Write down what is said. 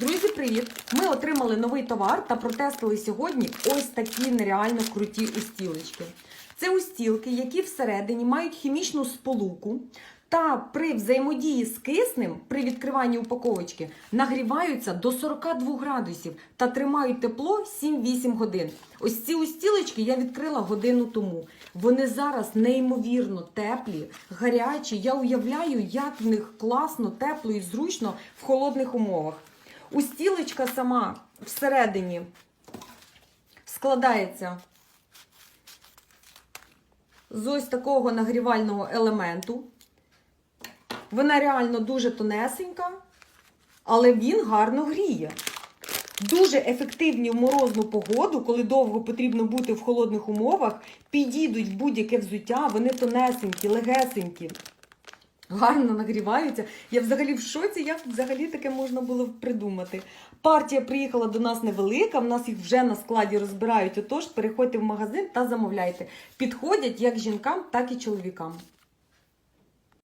Друзі, привіт! Ми отримали новий товар та протестили сьогодні ось такі нереально круті устілочки. Це устілки, які всередині мають хімічну сполуку та при взаємодії з киснем при відкриванні упаковочки нагріваються до 42 градусів та тримають тепло 7-8 годин. Ось ці устілочки я відкрила годину тому. Вони зараз неймовірно теплі, гарячі. Я уявляю, як в них класно, тепло і зручно в холодних умовах. Устілочка сама всередині складається з ось такого нагрівального елементу. Вона реально дуже тонесенька, але він гарно гріє. Дуже ефективні в морозну погоду, коли довго потрібно бути в холодних умовах, підійдуть будь-яке взуття, вони тонесенькі, легесенькі. Гарно нагріваються. Я взагалі в шоці, як взагалі таке можна було придумати. Партія приїхала до нас невелика, в нас їх вже на складі розбирають. Отож, переходьте в магазин та замовляйте. Підходять як жінкам, так і чоловікам.